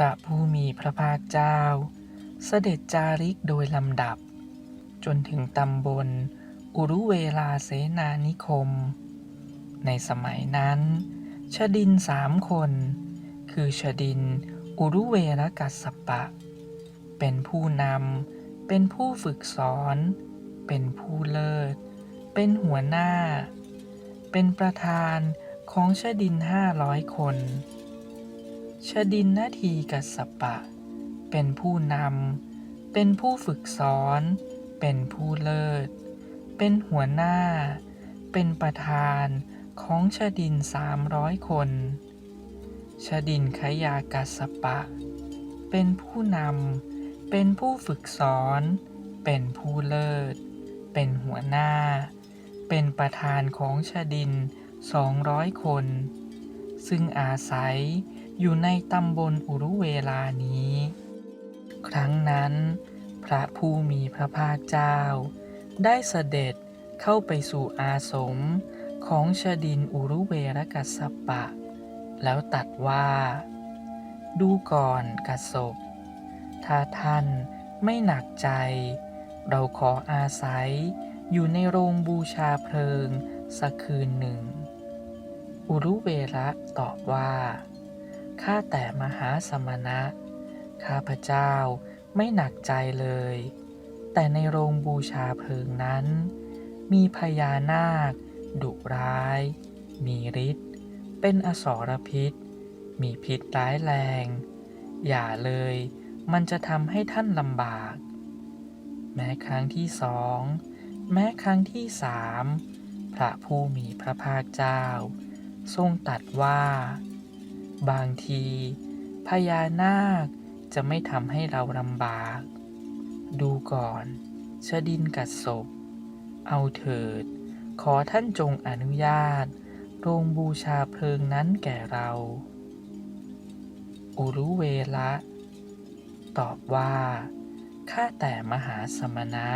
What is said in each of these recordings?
ระผู้มีพระภาคเจ้า เสด็จจาริกโดยลำดับ จนถึงตำบล อุรุเวลาเสนานิคม ในสมัยนั้นชดินสามคน คือชดิน อุรุเวรกัสสปะ เป็นผู้นำ เป็นผู้ฝึกสอน เป็นผู้เลิศ เป็นหัวหน้า เป็นประธานของชดินห้าร้อยคน ชดินนาทีกัสปะ เป็นผู้นำ เป็นผู้ฝึกสอน เป็นผู้เลิศ เป็นหัวหน้า เป็นประธานของชดินสามร้อยคน ชดินขยากัสสปะ เป็นผู้นำ เป็นผู้ฝึกสอน เป็นผู้เลิศ เป็นหัวหน้า เป็นประธานของชดินสองร้อยคน ซึ่งอาศัย อยู่ในตำบลอุรุเวลานี้ ครั้งนั้น พระผู้มีพระภาคเจ้า ได้เสด็จเข้าไปสู่อาสมของชดินอุรุเวรกัสปะ แล้วตัดว่า ดูก่อนกัสสปถ้าท่านไม่หนักใจ เราขออาศัยอยู่ในโรงบูชาเพลิงสักคืนหนึ่ง อุรุเวระตอบว่า ข้าแต่มหาสมณะ ข้าพเจ้าไม่หนักใจเลย แต่ในโรงบูชาเพลิงนั้น มีพญานาค ดุร้าย มีฤทธิ์ เป็นอสรพิษ มีพิษร้ายแรง อย่าเลย มันจะทำให้ท่านลำบาก แม้ครั้งที่สอง แม้ครั้งที่สาม พระผู้มีพระภาคเจ้า ทรงตัดว่า บางที พญานาคจะไม่ทำให้เราลำบาก ดูก่อนชดินกัดศพ เอาเถิด ขอท่านจงอนุญาตโรงบูชาเพลิงนั้นแก่เรา อุรุเวละ ตอบว่า ข้าแต่มหาสมณะ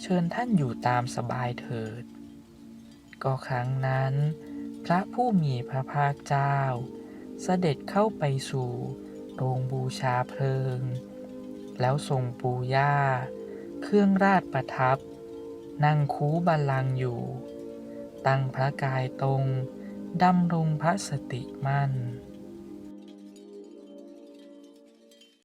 เชิญท่านอยู่ตามสบายเถิด ก็ครั้งนั้น พระผู้มีพระภาคเจ้า เสด็จเข้าไปสู่โรงบูชาเพลิง แล้วทรงปูย่า เครื่องราชประทับ นั่งคูบัลลังก์อยู่ ตั้งพระกายตรงดำรงพระสติมั่น